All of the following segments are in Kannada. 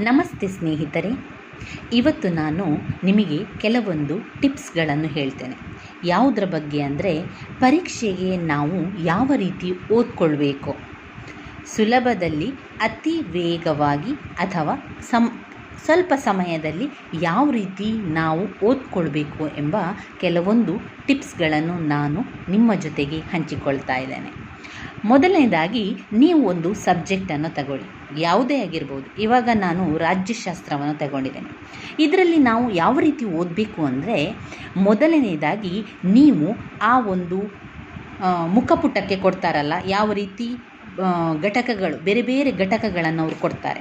ನಮಸ್ತೆ ಸ್ನೇಹಿತರೆ. ಇವತ್ತು ನಾನು ನಿಮಗೆ ಕೆಲವೊಂದು ಟಿಪ್ಸ್ಗಳನ್ನು ಹೇಳ್ತೇನೆ. ಯಾವುದರ ಬಗ್ಗೆ ಅಂದರೆ ಪರೀಕ್ಷೆಗೆ ನಾವು ಯಾವ ರೀತಿ ಓದ್ಕೊಳ್ಬೇಕು? ಸುಲಭದಲ್ಲಿ, ಅತಿ ವೇಗವಾಗಿ ಅಥವಾ ಸಂ ಸ್ವಲ್ಪ ಸಮಯದಲ್ಲಿ ಯಾವ ರೀತಿ ನಾವು ಓದ್ಕೊಳ್ಬೇಕು ಎಂಬ ಕೆಲವೊಂದು ಟಿಪ್ಸ್ಗಳನ್ನು ನಾನು ನಿಮ್ಮ ಜೊತೆಗೆ ಹಂಚಿಕೊಳ್ತಾ ಇದ್ದೇನೆ. ಮೊದಲನೇದಾಗಿ ನೀವು ಒಂದು ಸಬ್ಜೆಕ್ಟನ್ನು ತಗೊಳ್ಳಿ. ಯಾವುದೇ ಆಗಿರ್ಬೋದು. ಇವಾಗ ನಾನು ರಾಜ್ಯಶಾಸ್ತ್ರವನ್ನು ತಗೊಂಡಿದ್ದೇನೆ. ಇದರಲ್ಲಿ ನಾವು ಯಾವ ರೀತಿ ಓದಬೇಕು ಅಂದರೆ ಮೊದಲನೇದಾಗಿ ನೀವು ಆ ಒಂದು ಮುಖಪುಟಕ್ಕೆ ಕೊಡ್ತಾರಲ್ಲ, ಯಾವ ರೀತಿ ಘಟಕಗಳು, ಬೇರೆ ಬೇರೆ ಘಟಕಗಳನ್ನು ಅವರು ಕೊಡ್ತಾರೆ.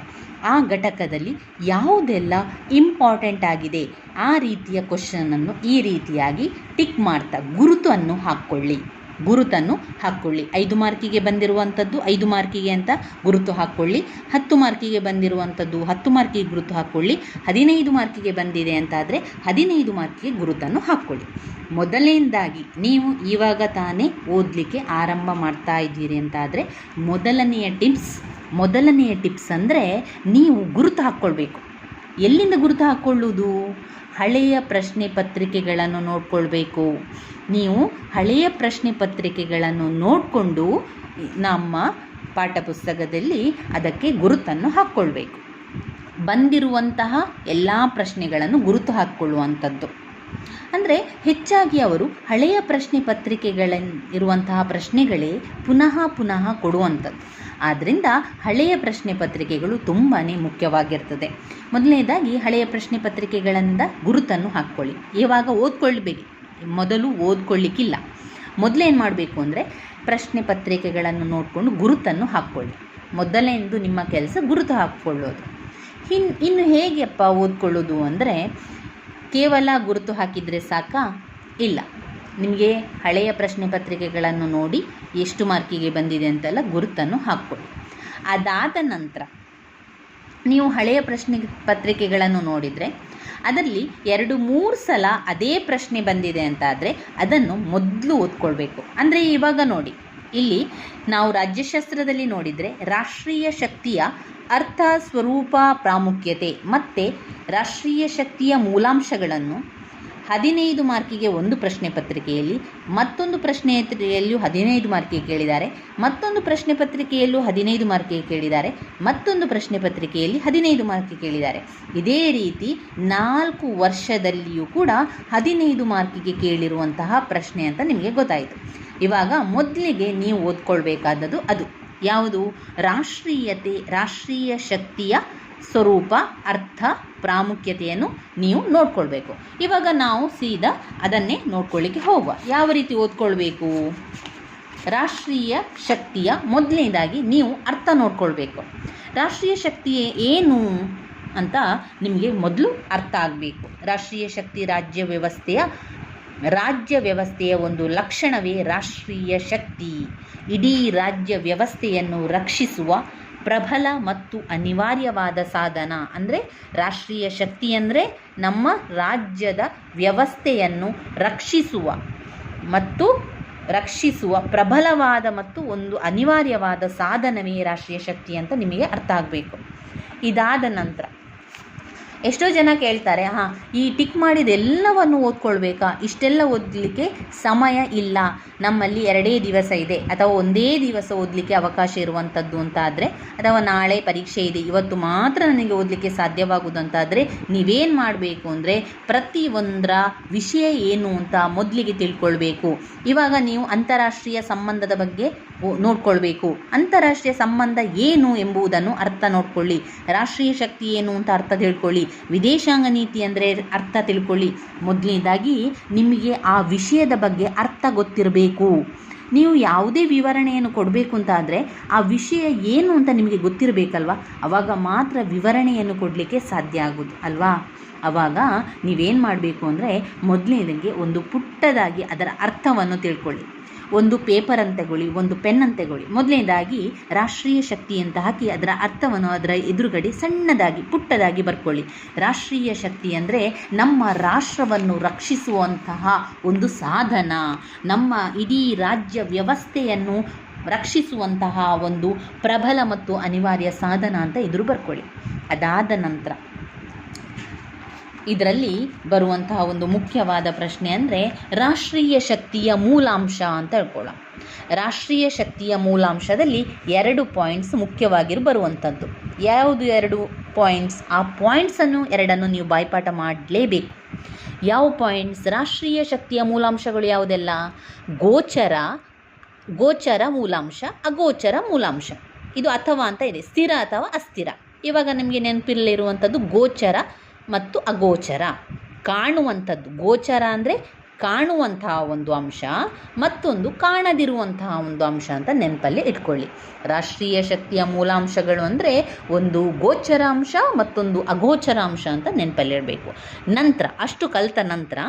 ಆ ಘಟಕದಲ್ಲಿ ಯಾವುದೆಲ್ಲ ಇಂಪಾರ್ಟೆಂಟ್ ಆಗಿದೆ, ಆ ರೀತಿಯ ಕ್ವಶನನ್ನು ಈ ರೀತಿಯಾಗಿ ಟಿಕ್ ಮಾಡ್ತಾ, ಗುರುತನ್ನು ಹಾಕ್ಕೊಳ್ಳಿ. ಗುರುತನ್ನು ಹಾಕ್ಕೊಳ್ಳಿ ಐದು ಮಾರ್ಕಿಗೆ ಬಂದಿರುವಂಥದ್ದು ಐದು ಮಾರ್ಕಿಗೆ ಅಂತ ಗುರುತು ಹಾಕ್ಕೊಳ್ಳಿ ಹತ್ತು ಮಾರ್ಕಿಗೆ ಬಂದಿರುವಂಥದ್ದು ಹತ್ತು ಮಾರ್ಕಿಗೆ ಗುರುತು ಹಾಕ್ಕೊಳ್ಳಿ ಹದಿನೈದು ಮಾರ್ಕಿಗೆ ಬಂದಿದೆ ಅಂತಾದರೆ ಹದಿನೈದು ಮಾರ್ಕಿಗೆ ಗುರುತನ್ನು ಹಾಕ್ಕೊಳ್ಳಿ ಮೊದಲನೇದಾಗಿ ನೀವು ಇವಾಗ ತಾನೇ ಓದಲಿಕ್ಕೆ ಆರಂಭ ಮಾಡ್ತಾ ಇದ್ದೀರಿ ಅಂತಾದರೆ ಮೊದಲನೆಯ ಟಿಪ್ಸ್ ಮೊದಲನೆಯ ಟಿಪ್ಸ್ ಅಂದರೆ ನೀವು ಗುರುತು ಹಾಕ್ಕೊಳ್ಬೇಕು. ಎಲ್ಲಿಂದ ಗುರುತು ಹಾಕ್ಕೊಳ್ಳುವುದು ಹಳೆಯ ಪ್ರಶ್ನೆ ಪತ್ರಿಕೆಗಳನ್ನು ನೋಡಿಕೊಳ್ಬೇಕು. ನೀವು ಹಳೆಯ ಪ್ರಶ್ನೆ ಪತ್ರಿಕೆಗಳನ್ನು ನೋಡಿಕೊಂಡು ನಮ್ಮ ಪಾಠಪುಸ್ತಕದಲ್ಲಿ ಅದಕ್ಕೆ ಗುರುತನ್ನು ಹಾಕ್ಕೊಳ್ಬೇಕು. ಬಂದಿರುವಂತಹ ಎಲ್ಲ ಪ್ರಶ್ನೆಗಳನ್ನು ಗುರುತು ಹಾಕ್ಕೊಳ್ಳುವಂಥದ್ದು. ಅಂದರೆ ಹೆಚ್ಚಾಗಿ ಅವರು ಹಳೆಯ ಪ್ರಶ್ನೆ ಪತ್ರಿಕೆಗಳಲ್ಲಿರುವಂತಹ ಪ್ರಶ್ನೆಗಳೇ ಪುನಃ ಪುನಃ ಕೊಡುವಂಥದ್ದು. ಆದ್ದರಿಂದ ಹಳೆಯ ಪ್ರಶ್ನೆ ಪತ್ರಿಕೆಗಳು ತುಂಬಾ ಮುಖ್ಯವಾಗಿರ್ತದೆ. ಮೊದಲನೇದಾಗಿ ಹಳೆಯ ಪ್ರಶ್ನೆ ಪತ್ರಿಕೆಗಳಿಂದ ಗುರುತನ್ನು ಹಾಕ್ಕೊಳ್ಳಿ. ಇವಾಗ ಓದ್ಕೊಳ್ಬೇಕು ಮೊದಲು ಓದ್ಕೊಳ್ಳಿಕ್ಕಿಲ್ಲ ಮೊದಲೇನು ಮಾಡಬೇಕು ಅಂದರೆ ಪ್ರಶ್ನೆ ಪತ್ರಿಕೆಗಳನ್ನು ನೋಡಿಕೊಂಡು ಗುರುತನ್ನು ಹಾಕ್ಕೊಳ್ಳಿ. ಮೊದಲನೇದು ನಿಮ್ಮ ಕೆಲಸ ಗುರುತು ಹಾಕ್ಕೊಳ್ಳೋದು. ಇನ್ನು ಇನ್ನು ಹೇಗೆಪ್ಪ ಓದ್ಕೊಳ್ಳೋದು ಅಂದರೆ ಕೇವಲ ಗುರುತು ಹಾಕಿದರೆ ಸಾಕಾ? ಇಲ್ಲ. ನಿಮಗೆ ಹಳೆಯ ಪ್ರಶ್ನೆ ಪತ್ರಿಕೆಗಳನ್ನು ನೋಡಿ ಎಷ್ಟು ಮಾರ್ಕಿಗೆ ಬಂದಿದೆ ಅಂತೆಲ್ಲ ಗುರುತನ್ನು ಹಾಕ್ಕೊಳ್ಳಿ. ಅದಾದ ನಂತರ ನೀವು ಹಳೆಯ ಪ್ರಶ್ನೆ ಪತ್ರಿಕೆಗಳನ್ನು ನೋಡಿದರೆ ಅದರಲ್ಲಿ ಎರಡು ಮೂರು ಸಲ ಅದೇ ಪ್ರಶ್ನೆ ಬಂದಿದೆ ಅಂತಾದರೆ ಅದನ್ನು ಮೊದಲು ಓದ್ಕೊಳ್ಬೇಕು. ಅಂದರೆ ಇವಾಗ ನೋಡಿ, ಇಲ್ಲಿ ನಾವು ರಾಜ್ಯಶಾಸ್ತ್ರದಲ್ಲಿ ನೋಡಿದರೆ ರಾಷ್ಟ್ರೀಯ ಶಕ್ತಿಯ ಅರ್ಥ ಸ್ವರೂಪ ಪ್ರಾಮುಖ್ಯತೆ ಮತ್ತು ರಾಷ್ಟ್ರೀಯ ಶಕ್ತಿಯ ಮೂಲಾಂಶಗಳನ್ನು ಹದಿನೈದು ಮಾರ್ಕಿಗೆ ಒಂದು ಪ್ರಶ್ನೆ ಪತ್ರಿಕೆಯಲ್ಲಿ, ಮತ್ತೊಂದು ಪ್ರಶ್ನೆಯಲ್ಲಿಯೂ ಹದಿನೈದು ಮಾರ್ಕಿಗೆ ಕೇಳಿದ್ದಾರೆ, ಮತ್ತೊಂದು ಪ್ರಶ್ನೆ ಪತ್ರಿಕೆಯಲ್ಲೂ ಹದಿನೈದು ಮಾರ್ಕಿಗೆ ಕೇಳಿದ್ದಾರೆ, ಮತ್ತೊಂದು ಪ್ರಶ್ನೆ ಪತ್ರಿಕೆಯಲ್ಲಿ ಹದಿನೈದು ಮಾರ್ಕಿಗೆ ಕೇಳಿದ್ದಾರೆ. ಇದೇ ರೀತಿ ನಾಲ್ಕು ವರ್ಷದಲ್ಲಿಯೂ ಕೂಡ ಹದಿನೈದು ಮಾರ್ಕಿಗೆ ಕೇಳಿರುವಂತಹ ಪ್ರಶ್ನೆ ಅಂತ ನಿಮಗೆ ಗೊತ್ತಾಯಿತು. ಇವಾಗ ಮೊದಲಿಗೆ ನೀವು ಓದ್ಕೊಳ್ಬೇಕಾದದ್ದು ಅದು. ಯಾವುದು? ರಾಷ್ಟ್ರೀಯತೆ, ರಾಷ್ಟ್ರೀಯ ಶಕ್ತಿಯ ಸ್ವರೂಪ, ಅರ್ಥ, ಪ್ರಾಮುಖ್ಯತೆಯನ್ನು ನೀವು ನೋಡ್ಕೊಳ್ಬೇಕು. ಇವಾಗ ನಾವು ಸೀದಾ ಅದನ್ನೇ ನೋಡ್ಕೊಳ್ಳಿಕ್ಕೆ ಹೋಗುವ. ಯಾವ ರೀತಿ ಓದ್ಕೊಳ್ಬೇಕು? ರಾಷ್ಟ್ರೀಯ ಶಕ್ತಿಯ ಮೊದಲನೇದಾಗಿ ನೀವು ಅರ್ಥ ನೋಡ್ಕೊಳ್ಬೇಕು. ರಾಷ್ಟ್ರೀಯ ಶಕ್ತಿ ಏನು ಅಂತ ನಿಮಗೆ ಮೊದಲು ಅರ್ಥ ಆಗಬೇಕು. ರಾಷ್ಟ್ರೀಯ ಶಕ್ತಿ ರಾಜ್ಯ ವ್ಯವಸ್ಥೆಯ ರಾಜ್ಯ ವ್ಯವಸ್ಥೆಯ ಒಂದು ಲಕ್ಷಣವೇ ರಾಷ್ಟ್ರೀಯ ಶಕ್ತಿ. ಇಡೀ ರಾಜ್ಯ ವ್ಯವಸ್ಥೆಯನ್ನು ರಕ್ಷಿಸುವ ಪ್ರಬಲ ಮತ್ತು ಅನಿವಾರ್ಯವಾದ ಸಾಧನ ಅಂದರೆ ರಾಷ್ಟ್ರೀಯ ಶಕ್ತಿ ಅಂದರೆ ನಮ್ಮ ರಾಜ್ಯದ ವ್ಯವಸ್ಥೆಯನ್ನು ರಕ್ಷಿಸುವ ಮತ್ತು ರಕ್ಷಿಸುವ ಪ್ರಬಲವಾದ ಮತ್ತು ಒಂದು ಅನಿವಾರ್ಯವಾದ ಸಾಧನವೇ ರಾಷ್ಟ್ರೀಯ ಶಕ್ತಿ ಅಂತ ನಿಮಗೆ ಅರ್ಥ ಆಗಬೇಕು. ಇದಾದ ನಂತರ ಎಷ್ಟೋ ಜನ ಕೇಳ್ತಾರೆ, ಹಾಂ, ಈ ಟಿಕ್ ಮಾಡಿದೆಲ್ಲವನ್ನು ಓದ್ಕೊಳ್ಬೇಕಾ? ಇಷ್ಟೆಲ್ಲ ಓದಲಿಕ್ಕೆ ಸಮಯ ಇಲ್ಲ. ನಮ್ಮಲ್ಲಿ ಎರಡೇ ದಿವಸ ಇದೆ. ಅಥವಾ ಒಂದೇ ದಿವಸ ಓದಲಿಕ್ಕೆ ಅವಕಾಶ ಇರುವಂಥದ್ದು ಅಂತ ಆದರೆ ಅಥವಾ ನಾಳೆ ಪರೀಕ್ಷೆ ಇದೆ. ಇವತ್ತು ಮಾತ್ರ ನನಗೆ ಓದಲಿಕ್ಕೆ ಸಾಧ್ಯವಾಗುವುದು ಅಂತಾದರೆ, ನೀವೇನು ಮಾಡಬೇಕು ಅಂದರೆ ಪ್ರತಿಯೊಂದರ ವಿಷಯ ಏನು ಅಂತ ಮೊದಲಿಗೆ ತಿಳ್ಕೊಳ್ಬೇಕು. ಇವಾಗ ನೀವು ಅಂತಾರಾಷ್ಟ್ರೀಯ ಸಂಬಂಧದ ಬಗ್ಗೆ ನೋಡ್ಕೊಳ್ಬೇಕು. ಅಂತಾರಾಷ್ಟ್ರೀಯ ಸಂಬಂಧ ಏನು ಎಂಬುದನ್ನು ಅರ್ಥ ನೋಡ್ಕೊಳ್ಳಿ. ರಾಷ್ಟ್ರೀಯ ಶಕ್ತಿ ಏನು ಅಂತ ಅರ್ಥ ತಿಳ್ಕೊಳ್ಳಿ. ವಿದೇಶಾಂಗ ನೀತಿ ಅಂದರೆ ಅರ್ಥ ತಿಳ್ಕೊಳ್ಳಿ. ಮೊದಲನೇದಾಗಿ ನಿಮಗೆ ಆ ವಿಷಯದ ಬಗ್ಗೆ ಅರ್ಥ ಗೊತ್ತಿರಬೇಕು. ನೀವು ಯಾವುದೇ ವಿವರಣೆಯನ್ನು ಕೊಡಬೇಕು ಅಂತ ಆದರೆ ಆ ವಿಷಯ ಏನು ಅಂತ ನಿಮಗೆ ಗೊತ್ತಿರಬೇಕಲ್ವಾ? ಅವಾಗ ಮಾತ್ರ ವಿವರಣೆಯನ್ನು ಕೊಡಲಿಕ್ಕೆ ಸಾಧ್ಯ ಆಗೋದು, ಅಲ್ವಾ? ಅವಾಗ ನೀವೇನು ಮಾಡಬೇಕು ಅಂದರೆ ಮೊದಲನೇದಾಗಿ ಒಂದು ಪುಟ್ಟದಾಗಿ ಅದರ ಅರ್ಥವನ್ನು ತಿಳ್ಕೊಳ್ಳಿ. ಒಂದು ಪೇಪರನ್ನು ತಗೊಳ್ಳಿ, ಒಂದು ಪೆನ್ನನ್ನು ತಗೊಳ್ಳಿ. ಮೊದಲನೇದಾಗಿ ರಾಷ್ಟ್ರೀಯ ಶಕ್ತಿ ಅಂತ ಹಾಕಿ ಅದರ ಅರ್ಥವನ್ನು ಅದರ ಎದುರುಗಡೆ ಸಣ್ಣದಾಗಿ, ಪುಟ್ಟದಾಗಿ ಬರ್ಕೊಳ್ಳಿ. ರಾಷ್ಟ್ರೀಯ ಶಕ್ತಿ ಅಂದರೆ ನಮ್ಮ ರಾಷ್ಟ್ರವನ್ನು ರಕ್ಷಿಸುವಂತಹ ಒಂದು ಸಾಧನ. ನಮ್ಮ ಇಡೀ ರಾಜ್ಯ ವ್ಯವಸ್ಥೆಯನ್ನು ರಕ್ಷಿಸುವಂತಹ ಒಂದು ಪ್ರಬಲ ಮತ್ತು ಅನಿವಾರ್ಯ ಸಾಧನ ಅಂತ ಎದುರು ಬರ್ಕೊಳ್ಳಿ. ಅದಾದ ನಂತರ ಇದರಲ್ಲಿ ಬರುವಂತಹ ಒಂದು ಮುಖ್ಯವಾದ ಪ್ರಶ್ನೆ ಅಂದರೆ ರಾಷ್ಟ್ರೀಯ ಶಕ್ತಿಯ ಮೂಲಾಂಶ ಅಂತ ಹೇಳ್ಕೊಳ್ಳೋಣ. ರಾಷ್ಟ್ರೀಯ ಶಕ್ತಿಯ ಮೂಲಾಂಶದಲ್ಲಿ ಎರಡು ಪಾಯಿಂಟ್ಸ್ ಮುಖ್ಯವಾಗಿರು ಬರುವಂಥದ್ದು ಯಾವುದು ಎರಡು ಪಾಯಿಂಟ್ಸ್ ಆ ಪಾಯಿಂಟ್ಸನ್ನು ಎರಡನ್ನು ನೀವು ಬಾಯ್ಪಾಠ ಮಾಡಲೇಬೇಕು. ಯಾವ ಪಾಯಿಂಟ್ಸ್ ರಾಷ್ಟ್ರೀಯ ಶಕ್ತಿಯ ಮೂಲಾಂಶಗಳು ಯಾವುದೆಲ್ಲ? ಗೋಚರ ಗೋಚರ ಮೂಲಾಂಶ, ಅಗೋಚರ ಮೂಲಾಂಶ. ಇದು ಅಥವಾ ಅಂತ ಇದೆ. ಸ್ಥಿರ ಅಥವಾ ಅಸ್ಥಿರ. ಇವಾಗ ನಿಮಗೆ ನೆನಪಿರಲಿರುವಂಥದ್ದು ಗೋಚರ ಮತ್ತು ಅಗೋಚರ. ಕಾಣುವಂಥದ್ದು, ಗೋಚರ ಅಂದರೆ ಕಾಣುವಂತಹ ಒಂದು ಅಂಶ ಮತ್ತೊಂದು ಕಾಣದಿರುವಂತಹ ಒಂದು ಅಂಶ ಅಂತ ನೆನಪಲ್ಲಿ ಇಟ್ಕೊಳ್ಳಿ. ರಾಷ್ಟ್ರೀಯ ಶಕ್ತಿಯ ಮೂಲಾಂಶಗಳು ಅಂದರೆ ಒಂದು ಗೋಚರ ಅಂಶ ಮತ್ತೊಂದು ಅಗೋಚರ ಅಂಶ ಅಂತ ನೆನಪಲ್ಲಿ ಇರಬೇಕು ನಂತರ, ಅಷ್ಟು ಕಲಿತ ನಂತರ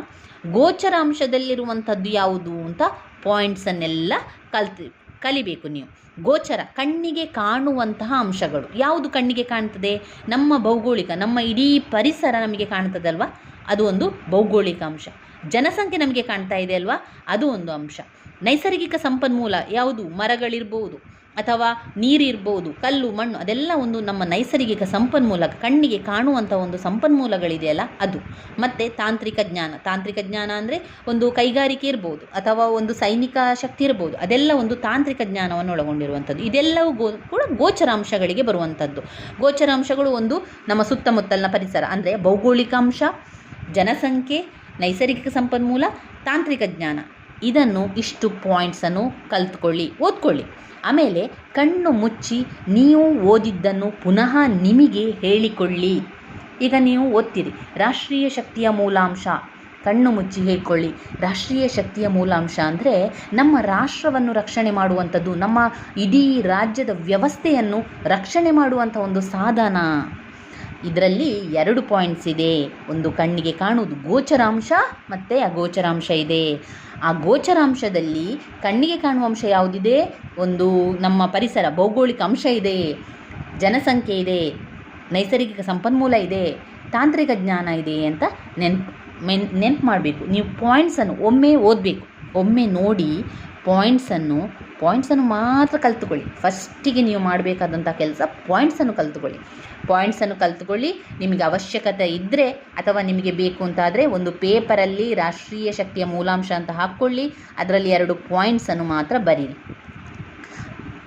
ಗೋಚರ ಅಂಶದಲ್ಲಿರುವಂಥದ್ದು ಯಾವುದು ಅಂತ ಪಾಯಿಂಟ್ಸನ್ನೆಲ್ಲ ಕಲ್ತು ಕಲಿಬೇಕು ನೀವು. ಗೋಚರ, ಕಣ್ಣಿಗೆ ಕಾಣುವಂತಹ ಅಂಶಗಳು. ಯಾವುದು ಕಣ್ಣಿಗೆ ಕಾಣ್ತದೆ? ನಮ್ಮ ಭೌಗೋಳಿಕ, ನಮ್ಮ ಇಡೀ ಪರಿಸರ ನಮಗೆ ಕಾಣ್ತದಲ್ವಾ ಅದು ಒಂದು ಭೌಗೋಳಿಕ ಅಂಶ. ಜನಸಂಖ್ಯೆ ನಮಗೆ ಕಾಣ್ತಾ ಇದೆ ಅಲ್ವಾ? ಅದು ಒಂದು ಅಂಶ. ನೈಸರ್ಗಿಕ ಸಂಪನ್ಮೂಲ ಯಾವುದು? ಮರಗಳಿರ್ಬೋದು. ಅಥವಾ ನೀರಿರ್ಬೋದು, ಕಲ್ಲು, ಮಣ್ಣು, ಅದೆಲ್ಲ ಒಂದು ನಮ್ಮ ನೈಸರ್ಗಿಕ ಸಂಪನ್ಮೂಲ ಕಣ್ಣಿಗೆ ಕಾಣುವಂಥ ಒಂದು ಸಂಪನ್ಮೂಲಗಳಿದೆಯಲ್ಲ ಅದು. ಮತ್ತು ತಾಂತ್ರಿಕ ಜ್ಞಾನ. ತಾಂತ್ರಿಕ ಜ್ಞಾನ ಅಂದರೆ ಒಂದು ಕೈಗಾರಿಕೆ ಇರ್ಬೋದು, ಅಥವಾ ಒಂದು ಸೈನಿಕ ಶಕ್ತಿ ಇರ್ಬೋದು, ಅದೆಲ್ಲ ಒಂದು ತಾಂತ್ರಿಕ ಜ್ಞಾನವನ್ನು ಒಳಗೊಂಡಿರುವಂಥದ್ದು. ಇದೆಲ್ಲವೂ ಗೋ, ಕೂಡ ಗೋಚರಾಂಶಗಳಿಗೆ ಬರುವಂಥದ್ದು. ಗೋಚರಾಂಶಗಳು ಒಂದು ನಮ್ಮ ಸುತ್ತಮುತ್ತಲಿನ ಪರಿಸರ, ಅಂದರೆ ಭೌಗೋಳಿಕಾಂಶ ಜನಸಂಖ್ಯೆ, ನೈಸರ್ಗಿಕ ಸಂಪನ್ಮೂಲ, ತಾಂತ್ರಿಕ ಜ್ಞಾನ. ಇದನ್ನು ಇಷ್ಟು ಪಾಯಿಂಟ್ಸನ್ನು ಕಲ್ತ್ಕೊಳ್ಳಿ, ಓದ್ಕೊಳ್ಳಿ. ಆಮೇಲೆ ಕಣ್ಣು ಮುಚ್ಚಿ ನೀವು ಓದಿದ್ದನ್ನು ಪುನಃ ನಿಮಗೆ ಹೇಳಿಕೊಳ್ಳಿ. ಈಗ ನೀವು ಓದ್ತೀರಿ, ರಾಷ್ಟ್ರೀಯ ಶಕ್ತಿಯ ಮೂಲಾಂಶ. ಕಣ್ಣು ಮುಚ್ಚಿ ಹೇಳ್ಕೊಳ್ಳಿ, ರಾಷ್ಟ್ರೀಯ ಶಕ್ತಿಯ ಮೂಲಾಂಶ ಅಂದರೆ ನಮ್ಮ ರಾಷ್ಟ್ರವನ್ನು ರಕ್ಷಣೆ ಮಾಡುವಂಥದ್ದು, ನಮ್ಮ ಇಡೀ ರಾಜ್ಯದ ವ್ಯವಸ್ಥೆಯನ್ನು ರಕ್ಷಣೆ ಮಾಡುವಂಥ ಒಂದು ಸಾಧನ. ಇದರಲ್ಲಿ ಎರಡು ಪಾಯಿಂಟ್ಸ್ ಇದೆ. ಒಂದು ಕಣ್ಣಿಗೆ ಕಾಣುವುದು ಗೋಚರಾಂಶ ಮತ್ತು ಅಗೋಚರಾಂಶ ಇದೆ. ಆ ಗೋಚರಾಂಶದಲ್ಲಿ ಕಣ್ಣಿಗೆ ಕಾಣುವ ಅಂಶ ಯಾವುದಿದೆ? ಒಂದು ನಮ್ಮ ಪರಿಸರ, ಭೌಗೋಳಿಕ ಅಂಶ ಇದೆ. ಜನಸಂಖ್ಯೆ ಇದೆ. ನೈಸರ್ಗಿಕ ಸಂಪನ್ಮೂಲ ಇದೆ. ತಾಂತ್ರಿಕ ಜ್ಞಾನ ಇದೆ ಅಂತ ನೆನ್ಪು, ಮೆನ್, ನೆನ್ಪು ಮಾಡಬೇಕು. ನೀವು ಪಾಯಿಂಟ್ಸನ್ನು ಒಮ್ಮೆ ಓದಬೇಕು. ಒಮ್ಮೆ ನೋಡಿ ಪಾಯಿಂಟ್ಸನ್ನು ಪಾಯಿಂಟ್ಸನ್ನು ಮಾತ್ರ ಕಲ್ತುಕೊಳ್ಳಿ. ಫಸ್ಟಿಗೆ ನೀವು ಮಾಡಬೇಕಾದಂಥ ಕೆಲಸ ಪಾಯಿಂಟ್ಸನ್ನು ಕಲ್ತುಕೊಳ್ಳಿ. ಪಾಯಿಂಟ್ಸನ್ನು ಕಲ್ತುಕೊಳ್ಳಿ. ನಿಮಗೆ ಅವಶ್ಯಕತೆ ಇದ್ದರೆ ಅಥವಾ ನಿಮಗೆ ಬೇಕು ಅಂತಾದರೆ ಒಂದು ಪೇಪರಲ್ಲಿ ರಾಷ್ಟ್ರೀಯ ಶಕ್ತಿಯ ಮೂಲಾಂಶ ಅಂತ ಹಾಕ್ಕೊಳ್ಳಿ. ಅದರಲ್ಲಿ ಎರಡು ಪಾಯಿಂಟ್ಸನ್ನು ಮಾತ್ರ ಬರೀರಿ.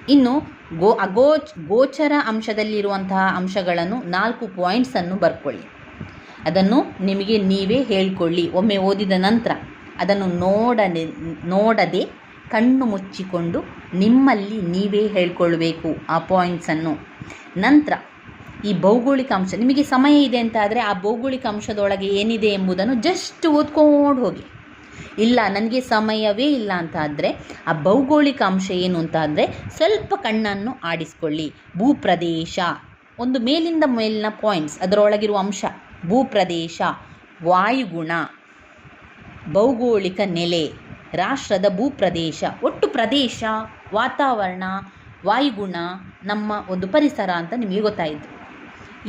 ಇನ್ನು ಗೋ, ಅಗೋಚ್, ಗೋಚರ ಅಂಶದಲ್ಲಿರುವಂತಹ ಅಂಶಗಳನ್ನು ನಾಲ್ಕು ಪಾಯಿಂಟ್ಸನ್ನು ಬರ್ಕೊಳ್ಳಿ. ಅದನ್ನು ನಿಮಗೆ ನೀವೇ ಹೇಳಿಕೊಳ್ಳಿ. ಒಮ್ಮೆ ಓದಿದ ನಂತರ. ಅದನ್ನು ನೋಡನೆ ನೋಡದೆ ಕಣ್ಣು ಮುಚ್ಚಿಕೊಂಡು ನಿಮ್ಮಲ್ಲಿ ನೀವೇ ಹೇಳ್ಕೊಳ್ಬೇಕು ಆ ಪಾಯಿಂಟ್ಸನ್ನು ನಂತರ ಈ ಭೌಗೋಳಿಕ ಅಂಶ, ನಿಮಗೆ ಸಮಯ ಇದೆ ಅಂತ ಆದರೆ ಆ ಭೌಗೋಳಿಕ ಅಂಶದೊಳಗೆ ಏನಿದೆ ಎಂಬುದನ್ನು ಜಸ್ಟ್ ಓದ್ಕೊಂಡು ಹೋಗಿ. ಇಲ್ಲ, ನನಗೆ ಸಮಯವೇ ಇಲ್ಲ ಅಂತ ಆದರೆ ಆ ಭೌಗೋಳಿಕ ಅಂಶ ಏನು ಅಂತ ಅಂದರೆ ಸ್ವಲ್ಪ ಕಣ್ಣನ್ನು ಆಡಿಸ್ಕೊಳ್ಳಿ. ಭೂಪ್ರದೇಶ, ಒಂದು ಮೇಲಿಂದ ಮೇಲಿನ ಪಾಯಿಂಟ್ಸ್ ಅದರೊಳಗಿರುವ ಅಂಶ, ಭೂಪ್ರದೇಶ, ವಾಯುಗುಣ. ಭೌಗೋಳಿಕ ನೆಲೆ, ರಾಷ್ಟ್ರದ ಭೂಪ್ರದೇಶ. ಒಟ್ಟು ಪ್ರದೇಶ, ವಾತಾವರಣ, ವಾಯುಗುಣ, ನಮ್ಮ ಒಂದು ಪರಿಸರ ಅಂತ ನಿಮಗೆ ಗೊತ್ತಾಯಿತು.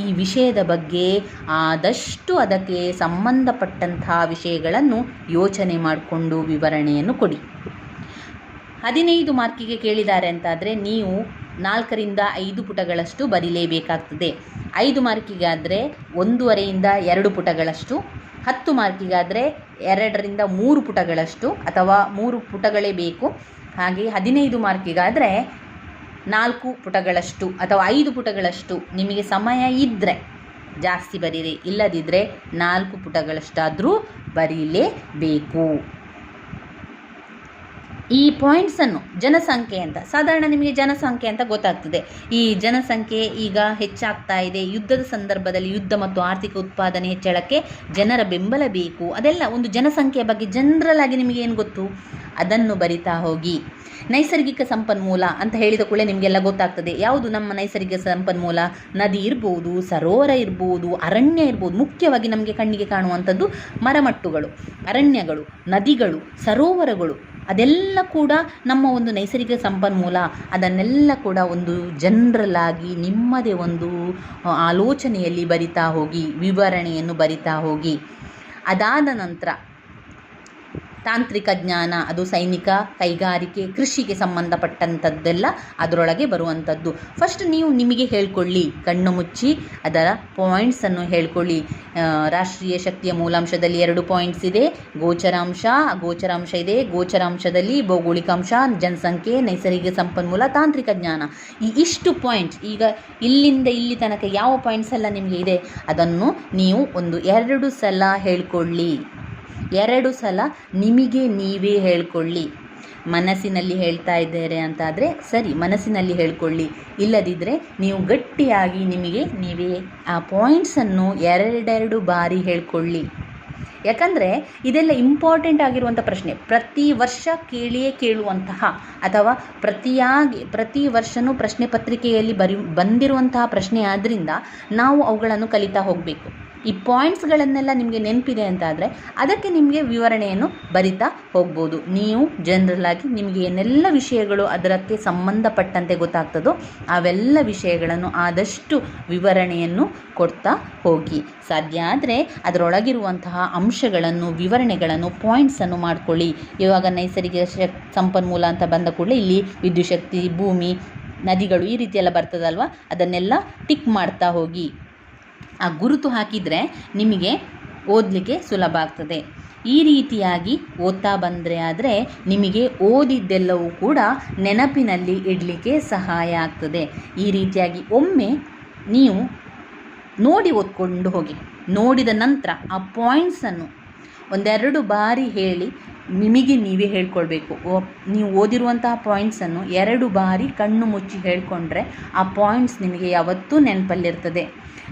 ಈ ವಿಷಯದ ಬಗ್ಗೆ ಆದಷ್ಟು ಅದಕ್ಕೆ ಸಂಬಂಧಪಟ್ಟಂತಹ ವಿಷಯಗಳನ್ನು ಯೋಚನೆ ಮಾಡಿಕೊಂಡು ವಿವರಣೆಯನ್ನು ಕೊಡಿ. ಹದಿನೈದು ಮಾರ್ಕಿಗೆ ಕೇಳಿದ್ದಾರೆ ಅಂತಾದರೆ ನೀವು ನಾಲ್ಕರಿಂದ ಐದು ಪುಟಗಳಷ್ಟು ಬರೀಲೇಬೇಕಾಗ್ತದೆ. ಐದು ಮಾರ್ಕಿಗಾದರೆ ಒಂದೂವರೆಯಿಂದ ಎರಡು ಪುಟಗಳಷ್ಟು ಹತ್ತು ಮಾರ್ಕಿಗಾದರೆ ಎರಡರಿಂದ ಮೂರು ಪುಟಗಳಷ್ಟು ಅಥವಾ ಮೂರು ಪುಟಗಳೇ ಬೇಕು. ಹಾಗೆ ಹದಿನೈದು ಮಾರ್ಕಿಗಾದರೆ ನಾಲ್ಕು ಪುಟಗಳಷ್ಟು ಅಥವಾ ಐದು ಪುಟಗಳಷ್ಟು ನಿಮಗೆ ಸಮಯ ಇದ್ದರೆ ಜಾಸ್ತಿ ಬರೀರಿ. ಇಲ್ಲದಿದ್ದರೆ ನಾಲ್ಕು ಪುಟಗಳಷ್ಟಾದರೂ ಬರೀಲೇಬೇಕು. ಈ ಪಾಯಿಂಟ್ಸನ್ನು ಜನಸಂಖ್ಯೆ ಅಂತ, ಸಾಧಾರಣ ನಿಮಗೆ ಜನಸಂಖ್ಯೆ ಅಂತ ಗೊತ್ತಾಗ್ತದೆ. ಈ ಜನಸಂಖ್ಯೆ ಈಗ ಹೆಚ್ಚಾಗ್ತಾ ಇದೆ. ಯುದ್ಧದ ಸಂದರ್ಭದಲ್ಲಿ ಯುದ್ಧ ಮತ್ತು ಆರ್ಥಿಕ ಉತ್ಪಾದನೆ ಹೆಚ್ಚಳಕ್ಕೆ ಜನರ ಬೆಂಬಲ ಬೇಕು. ಅದೆಲ್ಲ ಒಂದು ಜನಸಂಖ್ಯೆಯ ಬಗ್ಗೆ ಜನರಲ್ ಆಗಿ ನಿಮಗೆ ಏನು ಗೊತ್ತು? ಅದನ್ನು ಬರಿತಾ ಹೋಗಿ. ನೈಸರ್ಗಿಕ ಸಂಪನ್ಮೂಲ ಅಂತ ಹೇಳಿದ ಕೂಡಲೇ ನಿಮಗೆಲ್ಲ ಗೊತ್ತಾಗ್ತದೆ. ಯಾವುದು ನಮ್ಮ ನೈಸರ್ಗಿಕ ಸಂಪನ್ಮೂಲ? ನದಿ ಇರ್ಬೋದು, ಸರೋವರ ಇರ್ಬೋದು, ಅರಣ್ಯ ಇರ್ಬೋದು. ಮುಖ್ಯವಾಗಿ ನಮಗೆ ಕಣ್ಣಿಗೆ ಕಾಣುವಂಥದ್ದು ಮರಮಟ್ಟುಗಳು, ಅರಣ್ಯಗಳು, ನದಿಗಳು, ಸರೋವರಗಳು. ಅದೆಲ್ಲ ಕೂಡ ನಮ್ಮ ಒಂದು ನೈಸರ್ಗಿಕ ಸಂಪನ್ಮೂಲ. ಅದನ್ನೆಲ್ಲ ಕೂಡ ಒಂದು ಜನರಲ್ ಆಗಿ ನಿಮ್ಮದೇ ಒಂದು ಆಲೋಚನೆಯಲ್ಲಿ ಬರಿತಾ ಹೋಗಿ, ವಿವರಣೆಯನ್ನು ಬರಿತಾ ಹೋಗಿ. ಅದಾದ ನಂತರ ತಾಂತ್ರಿಕ ಜ್ಞಾನ, ಅದು ಸೈನಿಕ ಕೈಗಾರಿಕೆ, ಕೃಷಿಗೆ ಸಂಬಂಧಪಟ್ಟಂಥದ್ದೆಲ್ಲ ಅದರೊಳಗೆ ಬರುವಂಥದ್ದು ಫಸ್ಟ್ ನೀವು ನಿಮಗೆ ಹೇಳ್ಕೊಳ್ಳಿ, ಕಣ್ಣು ಮುಚ್ಚಿ ಅದರ ಪಾಯಿಂಟ್ಸನ್ನು ಹೇಳ್ಕೊಳ್ಳಿ. ರಾಷ್ಟ್ರೀಯ ಶಕ್ತಿಯ ಮೂಲಾಂಶದಲ್ಲಿ ಎರಡು ಪಾಯಿಂಟ್ಸ್ ಇದೆ. ಗೋಚರಾಂಶ ಗೋಚರಾಂಶ ಇದೆ. ಗೋಚರಾಂಶದಲ್ಲಿ ಭೌಗೋಳಿಕಾಂಶ, ಜನಸಂಖ್ಯೆ, ನೈಸರ್ಗಿಕ ಸಂಪನ್ಮೂಲ, ತಾಂತ್ರಿಕ ಜ್ಞಾನ. ಈ ಇಷ್ಟು ಪಾಯಿಂಟ್ಸ್ ಈಗ ಇಲ್ಲಿಂದ ಇಲ್ಲಿ ತನಕ ಯಾವ ಪಾಯಿಂಟ್ಸ್ ಎಲ್ಲ ನಿಮಗೆ ಇದೆ? ಅದನ್ನು ನೀವು ಒಂದು ಎರಡು ಸಲ ಹೇಳ್ಕೊಳ್ಳಿ. ಎರಡು ಸಲ ನಿಮಗೆ ನೀವೇ ಹೇಳ್ಕೊಳ್ಳಿ. ಮನಸ್ಸಿನಲ್ಲಿ ಹೇಳ್ತಾ ಇದ್ದಾರೆ ಅಂತಾದರೆ ಸರಿ, ಮನಸ್ಸಿನಲ್ಲಿ ಹೇಳ್ಕೊಳ್ಳಿ. ಇಲ್ಲದಿದ್ದರೆ ನೀವು ಗಟ್ಟಿಯಾಗಿ ನಿಮಗೆ ನೀವೇ ಆ ಪಾಯಿಂಟ್ಸನ್ನು ಎರಡೆರಡು ಬಾರಿ ಹೇಳ್ಕೊಳ್ಳಿ. ಯಾಕಂದರೆ ಇದೆಲ್ಲ ಇಂಪಾರ್ಟೆಂಟ್ ಆಗಿರುವಂಥ ಪ್ರಶ್ನೆ. ಪ್ರತಿ ವರ್ಷ ಕೇಳಿಯೇ ಕೇಳುವಂತಹ ಅಥವಾ ಪ್ರತಿಯಾಗಿ, ಪ್ರತಿ ವರ್ಷನೂ ಪ್ರಶ್ನೆ ಪತ್ರಿಕೆಯಲ್ಲಿ ಬರಿ, ಬಂದಿರುವಂತಹ ಪ್ರಶ್ನೆ ಆದ್ದರಿಂದ ನಾವು ಅವುಗಳನ್ನು ಕಲಿತಾ ಹೋಗಬೇಕು. ಈ ಪಾಯಿಂಟ್ಸ್ಗಳನ್ನೆಲ್ಲ ನಿಮಗೆ ನೆನಪಿದೆ ಅಂತಾದರೆ ಅದಕ್ಕೆ ನಿಮಗೆ ವಿವರಣೆಯನ್ನು ಬರಿತಾ ಹೋಗ್ಬೋದು. ನೀವು ಜನರಲ್ ಆಗಿ ನಿಮಗೆ ಏನೆಲ್ಲ ವಿಷಯಗಳು ಅದರಕ್ಕೆ ಸಂಬಂಧಪಟ್ಟಂತೆ ಗೊತ್ತಾಗ್ತದೋ ಅವೆಲ್ಲ ವಿಷಯಗಳನ್ನು ಆದಷ್ಟು ವಿವರಣೆಯನ್ನು ಕೊಡ್ತಾ ಹೋಗಿ. ಸಾಧ್ಯ ಆದರೆ ಅದರೊಳಗಿರುವಂತಹ ಅಂಶಗಳನ್ನು, ವಿವರಣೆಗಳನ್ನು ಪಾಯಿಂಟ್ಸನ್ನು ಮಾಡ್ಕೊಳ್ಳಿ. ಇವಾಗ ನೈಸರ್ಗಿಕ ಶಕ್, ಸಂಪನ್ಮೂಲ ಅಂತ ಬಂದ ಕೂಡಲೇ ಇಲ್ಲಿ ವಿದ್ಯುತ್ ಶಕ್ತಿ, ಭೂಮಿ, ನದಿಗಳು ಈ ರೀತಿಯೆಲ್ಲ ಬರ್ತದಲ್ವ? ಅದನ್ನೆಲ್ಲ ಟಿಕ್ ಮಾಡ್ತಾ ಹೋಗಿ. ಆ ಗುರುತು ಹಾಕಿದರೆ ನಿಮಗೆ ಓದಲಿಕ್ಕೆ ಸುಲಭ ಆಗ್ತದೆ. ಈ ರೀತಿಯಾಗಿ ಓದ್ತಾ ಬಂದರೆ ಆದರೆ ನಿಮಗೆ ಓದಿದ್ದೆಲ್ಲವೂ ಕೂಡ ನೆನಪಿನಲ್ಲಿ ಇಡಲಿಕ್ಕೆ ಸಹಾಯ ಆಗ್ತದೆ. ಈ ರೀತಿಯಾಗಿ ಒಮ್ಮೆ ನೀವು ನೋಡಿ ಓದ್ಕೊಂಡು ಹೋಗಿ. ನೋಡಿದ ನಂತರ ಆ ಪಾಯಿಂಟ್ಸನ್ನು ಒಂದೆರಡು ಬಾರಿ ಹೇಳಿ ನಿಮಗೆ ನೀವೇ ಹೇಳ್ಕೊಳ್ಬೇಕು. ನೀವು ಓದಿರುವಂತಹ ಪಾಯಿಂಟ್ಸನ್ನು ಎರಡು ಬಾರಿ ಕಣ್ಣು ಮುಚ್ಚಿ ಹೇಳ್ಕೊಂಡ್ರೆ ಆ ಪಾಯಿಂಟ್ಸ್ ನಿಮಗೆ ಯಾವತ್ತೂ ನೆನಪಲ್ಲಿರ್ತದೆ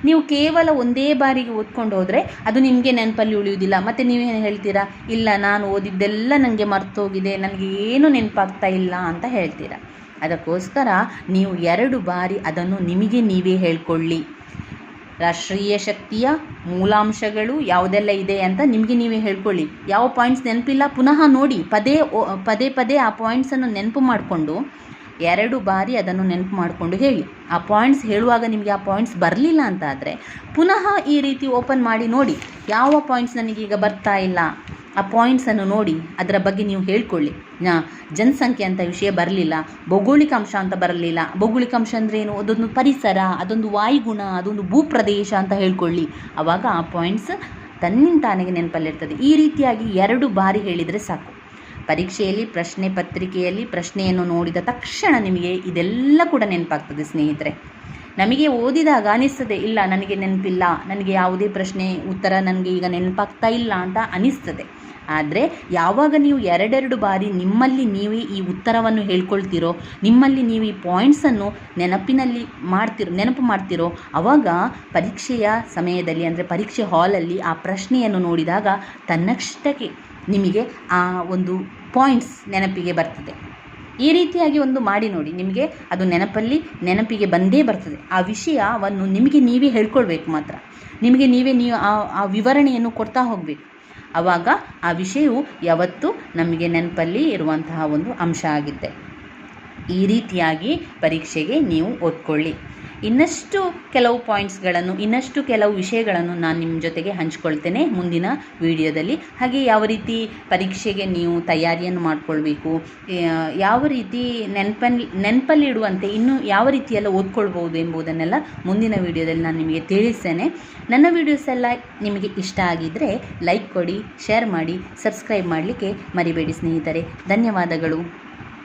ನೀವು ಕೇವಲ ಒಂದೇ ಬಾರಿಗೆ ಓದ್ಕೊಂಡು ಹೋದರೆ ಅದು ನಿಮಗೆ ನೆನಪಲ್ಲಿ ಉಳಿಯುವುದಿಲ್ಲ. ಮತ್ತು ನೀವೇನು ಹೇಳ್ತೀರಾ? ಇಲ್ಲ, ನಾನು ಓದಿದ್ದೆಲ್ಲ ನನಗೆ ಮರ್ತೋಗಿದೆ, ನನಗೆ ಏನೂ ನೆನಪಾಗ್ತಾ ಇಲ್ಲ ಅಂತ ಹೇಳ್ತೀರಾ. ಅದಕ್ಕೋಸ್ಕರ ನೀವು ಎರಡು ಬಾರಿ ಅದನ್ನು ನಿಮಗೆ ನೀವೇ ಹೇಳ್ಕೊಳ್ಳಿ. ರಾಷ್ಟ್ರೀಯ ಶಕ್ತಿಯ ಮೂಲಾಂಶಗಳು ಯಾವುದೆಲ್ಲ ಇದೆ ಅಂತ ನಿಮಗೆ ನೀವೇ ಹೇಳ್ಕೊಳ್ಳಿ. ಯಾವ ಪಾಯಿಂಟ್ಸ್ ನೆನಪಿಲ್ಲ, ಪುನಃ ನೋಡಿ, ಪದೇ ಪದೇ ಪದೇ ಆ ಪಾಯಿಂಟ್ಸನ್ನು ನೆನಪು ಮಾಡಿಕೊಂಡು ಎರಡು ಬಾರಿ ಅದನ್ನು ನೆನಪು ಮಾಡಿಕೊಂಡು ಹೇಳಿ. ಆ ಪಾಯಿಂಟ್ಸ್ ಹೇಳುವಾಗ ನಿಮಗೆ ಆ ಪಾಯಿಂಟ್ಸ್ ಬರಲಿಲ್ಲ ಅಂತ ಆದರೆ ಪುನಃ ಈ ರೀತಿ ಓಪನ್ ಮಾಡಿ ನೋಡಿ ಯಾವ ಪಾಯಿಂಟ್ಸ್ ನನಗೀಗ ಬರ್ತಾ ಇಲ್ಲ. ಆ ಪಾಯಿಂಟ್ಸನ್ನು ನೋಡಿ, ಅದರ ಬಗ್ಗೆ ನೀವು ಹೇಳ್ಕೊಳ್ಳಿ. ಜನಸಂಖ್ಯೆ ಅಂತ ವಿಷಯ ಬರಲಿಲ್ಲ ಭೌಗೋಳಿಕಾಂಶ ಅಂತ ಬರಲಿಲ್ಲ. ಭೌಗೋಳಿಕಾಂಶ ಅಂದರೆ ಏನು? ಅದೊಂದು ಪರಿಸರ, ಅದೊಂದು ವಾಯುಗುಣ, ಅದೊಂದು ಭೂಪ್ರದೇಶ ಅಂತ ಹೇಳ್ಕೊಳ್ಳಿ. ಆವಾಗ ಆ ಪಾಯಿಂಟ್ಸ್ ತನ್ನಿಂತಾನೆಗೆ ನೆನಪಲ್ಲಿರ್ತದೆ ಈ ರೀತಿಯಾಗಿ ಎರಡು ಬಾರಿ ಹೇಳಿದರೆ ಸಾಕು. ಪರೀಕ್ಷೆಯಲ್ಲಿ, ಪ್ರಶ್ನೆ ಪತ್ರಿಕೆಯಲ್ಲಿ ಪ್ರಶ್ನೆಯನ್ನು ನೋಡಿದ ತಕ್ಷಣ ನಿಮಗೆ ಇದೆಲ್ಲ ಕೂಡ ನೆನಪಾಗ್ತದೆ, ಸ್ನೇಹಿತರೆ. ನಮಗೆ ಓದಿದಾಗ ಅನಿಸ್ತದೆ, ಇಲ್ಲ, ನನಗೆ ನೆನಪಿಲ್ಲ, ನನಗೆ ಯಾವುದೇ ಪ್ರಶ್ನೆ, ಉತ್ತರ ನನಗೆ ಈಗ ನೆನಪಾಗ್ತಾ ಇಲ್ಲ ಅಂತ ಅನಿಸ್ತದೆ. ಆದರೆ ಯಾವಾಗ ನೀವು ಎರಡೆರಡು ಬಾರಿ ನಿಮ್ಮಲ್ಲಿ ನೀವೇ ಈ ಉತ್ತರವನ್ನು ಹೇಳ್ಕೊಳ್ತೀರೋ, ನಿಮ್ಮಲ್ಲಿ ನೀವು ಈ ಪಾಯಿಂಟ್ಸನ್ನು ನೆನಪಿನಲ್ಲಿ ಮಾಡ್ತಿರೋ, ನೆನಪು ಮಾಡ್ತಿರೋ ಆವಾಗ ಪರೀಕ್ಷೆಯ ಸಮಯದಲ್ಲಿ, ಅಂದರೆ ಪರೀಕ್ಷೆ ಹಾಲಲ್ಲಿ ಆ ಪ್ರಶ್ನೆಯನ್ನು ನೋಡಿದಾಗ ತನ್ನಷ್ಟಕ್ಕೆ ನಿಮಗೆ ಆ ಒಂದು ಪಾಯಿಂಟ್ಸ್ ನೆನಪಿಗೆ ಬರ್ತದೆ. ಈ ರೀತಿಯಾಗಿ ಒಂದು ಮಾಡಿ ನೋಡಿ, ನಿಮಗೆ ಅದು ನೆನಪಲ್ಲಿ ನೆನಪಿಗೆ ಬಂದೇ ಬರ್ತದೆ. ಆ ವಿಷಯವನ್ನು ನಿಮಗೆ ನೀವೇ ಹೇಳ್ಕೊಳ್ಬೇಕು ಮಾತ್ರ. ನಿಮಗೆ ನೀವೇ ನೀವು ಆ ಆ ವಿವರಣೆಯನ್ನು ಕೊಡ್ತಾ ಹೋಗಬೇಕು. ಆವಾಗ ಆ ವಿಷಯವು ಯಾವತ್ತೂ ನಮಗೆ ನೆನಪಲ್ಲಿ ಇರುವಂತಹ ಒಂದು ಅಂಶ ಆಗಿದೆ ಈ ರೀತಿಯಾಗಿ ಪರೀಕ್ಷೆಗೆ ನೀವು ಓದ್ಕೊಳ್ಳಿ ಇನ್ನಷ್ಟು ಕೆಲವು ಪಾಯಿಂಟ್ಸ್ಗಳನ್ನು ಇನ್ನಷ್ಟು ಕೆಲವು ವಿಷಯಗಳನ್ನು ನಾನು ನಿಮ್ಮ ಜೊತೆಗೆ ಹಂಚ್ಕೊಳ್ತೇನೆ ಮುಂದಿನ ವಿಡಿಯೋದಲ್ಲಿ. ಹಾಗೆ ಯಾವ ರೀತಿ ಪರೀಕ್ಷೆಗೆ ನೀವು ತಯಾರಿಯನ್ನು ಮಾಡಿಕೊಳ್ಬೇಕು ಯಾವ ರೀತಿ ನೆನಪಲ್ಲಿ ನೆನಪಲ್ಲಿ ಇಡುವಂತೆ ಇನ್ನು ಯಾವ ರೀತಿಯೆಲ್ಲ ಓದ್ಕೊಳ್ಬೋದು ಎಂಬುದನ್ನೆಲ್ಲ ಮುಂದಿನ ವಿಡಿಯೋದಲ್ಲಿ ನಾನು ನಿಮಗೆ ತಿಳಿಸ್ತೇನೆ. ನನ್ನ ವಿಡಿಯೋಸ್ ಎಲ್ಲ ನಿಮಗೆ ಇಷ್ಟ ಆಗಿದ್ದರೆ ಲೈಕ್ ಕೊಡಿ ಶೇರ್ ಮಾಡಿ ಸಬ್ಸ್ಕ್ರೈಬ್ ಮಾಡಲಿಕ್ಕೆ ಮರಿಬೇಡಿ ಸ್ನೇಹಿತರೆ. ಧನ್ಯವಾದಗಳು.